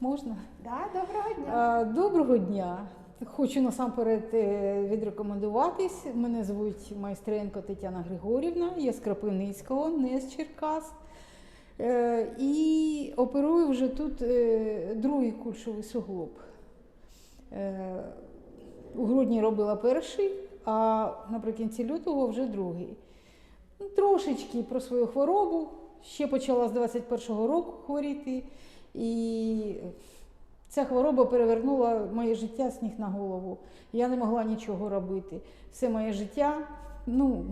можна? Да, доброго дня. Доброго дня. Хочу насамперед е, відрекомендуватись. Мене звуть Майстренко Тетяна Григорівна, я з Кропивницького, не з Черкас. Е, І оперую вже тут е, другий кульшовий суглоб. Е, У грудні робила перший, а наприкінці лютого вже другий. Трошечки про свою хворобу. Ще почала з 21-го року хворіти. І ця хвороба перевернула моє життя з ніг на голову. Я не могла нічого робити. Все моє життя, ну,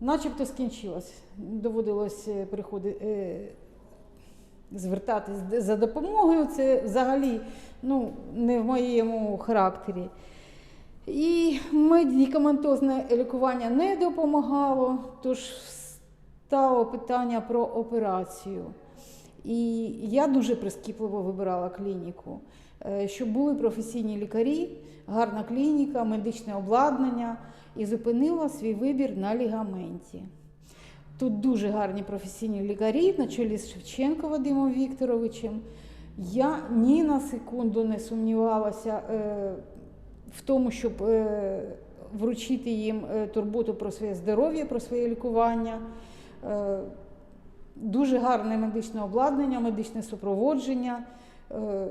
начебто скінчилось. Доводилось е, приходити. Е, звертатись за допомогою, це взагалі ну, не в моєму характері. І медикаментозне лікування не допомагало, тож стало питання про операцію. І я дуже прискіпливо вибирала клініку, е, щоб були професійні лікарі, гарна клініка, медичне обладнання і зупинила свій вибір на лігаменті. Тут дуже гарні професійні лікарі на чолі з Шевченко Вадимом Вікторовичем. Я ні на секунду не сумнівалася е, в тому, щоб е, вручити їм турботу про своє здоров'я, про своє лікування. Дуже гарне медичне обладнання, медичне супроводження. Е,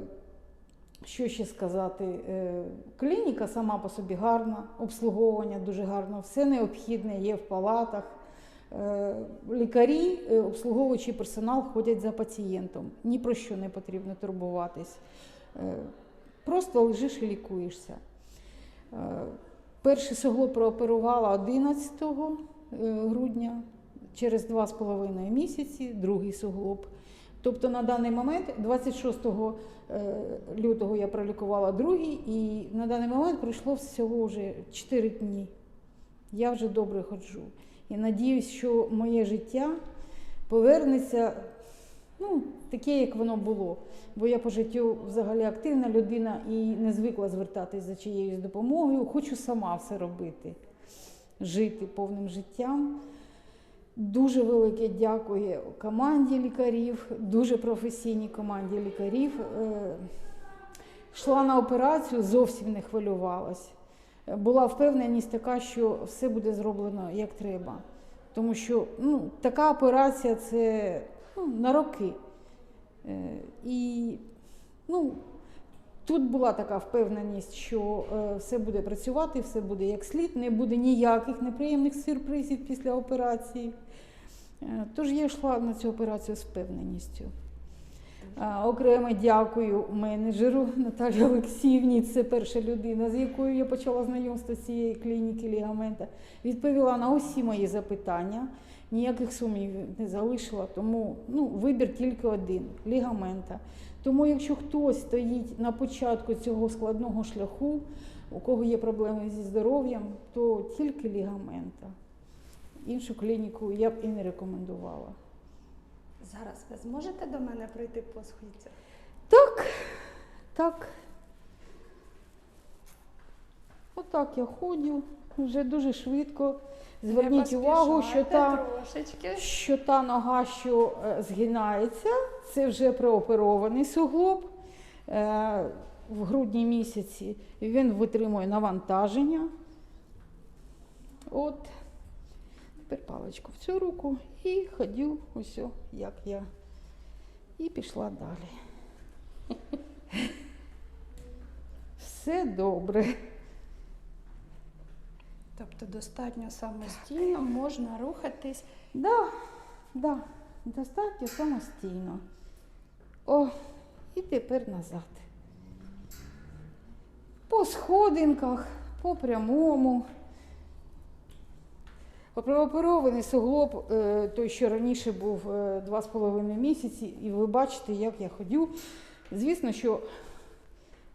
що ще сказати? Е, Клініка сама по собі гарна, обслуговування дуже гарно, все необхідне є в палатах. Е, Лікарі, обслуговуючий персонал ходять за пацієнтом. Ні про що не потрібно турбуватись. Просто лежиш і лікуєшся. Е, Перший суглоб прооперувала 11 е, грудня, через 2,5 місяці, другий суглоб. Тобто на даний момент, 26 е, лютого я пролікувала другий, і на даний момент пройшло всього вже 4 дні. Я вже добре ходжу. І надіюсь, що моє життя повернеться ну, таке, як воно було. Бо я по життю взагалі активна людина і не звикла звертатись за чиєюсь допомогою. Хочу сама все робити, жити повним життям. Дуже велике дякую команді лікарів, дуже професійній команді лікарів. Е, Йшла на операцію, зовсім не хвилювалась. Була впевненість така, що все буде зроблено як треба. Тому що ну, така операція це ну, на роки. Е, І ну, тут була така впевненість, що е, все буде працювати, все буде як слід, не буде ніяких неприємних сюрпризів після операції. Е, Тож я йшла на цю операцію з впевненістю. Окремо дякую менеджеру Наталі Олексіївні. Це перша людина, з якою я почала знайомство цієї клініки лігамента. Відповіла на усі мої запитання, ніяких сумнівів не залишила. Тому ну, вибір тільки один лігамента. Тому, якщо хтось стоїть на початку цього складного шляху, у кого є проблеми зі здоров'ям, то тільки лігамента. Іншу клініку я б і не рекомендувала. Зараз ви зможете до мене прийти по східцях? Так, так. Отак я ходжу вже дуже швидко. Зверніть увагу, що та, трошечки. що та нога, що е, згинається, це вже прооперований суглоб. Е, в грудні місяці він витримує навантаження. От. Тепер паличку в цю руку і ходю о, як я. І пішла далі. Все добре. Тобто достатньо самостійно можна рухатись. Да, да, достатньо самостійно. О, і тепер назад. По сходинках, по прямому. Прооперований суглоб, е, той, що раніше був е, два з половиною місяці, і ви бачите, як я ходю. Звісно, що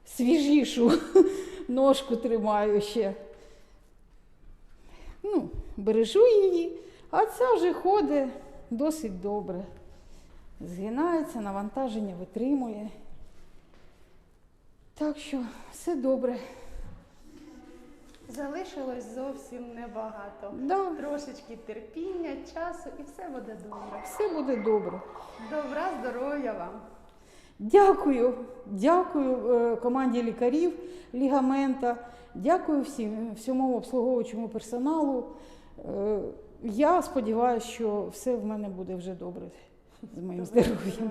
свіжішу ножку тримаю ще. Ну, бережу її, а ця вже ходить досить добре. Згинається, навантаження витримує. Так що все добре. Залишилось зовсім небагато. Да, Трошечки терпіння, часу і все буде добре. все буде добре. Добра здоров'я вам! Дякую, дякую е, команді лікарів Лігамента, дякую всім, всьому обслуговуючому персоналу. Е, Я сподіваюся, що все в мене буде вже добре з моїм здоров'ям.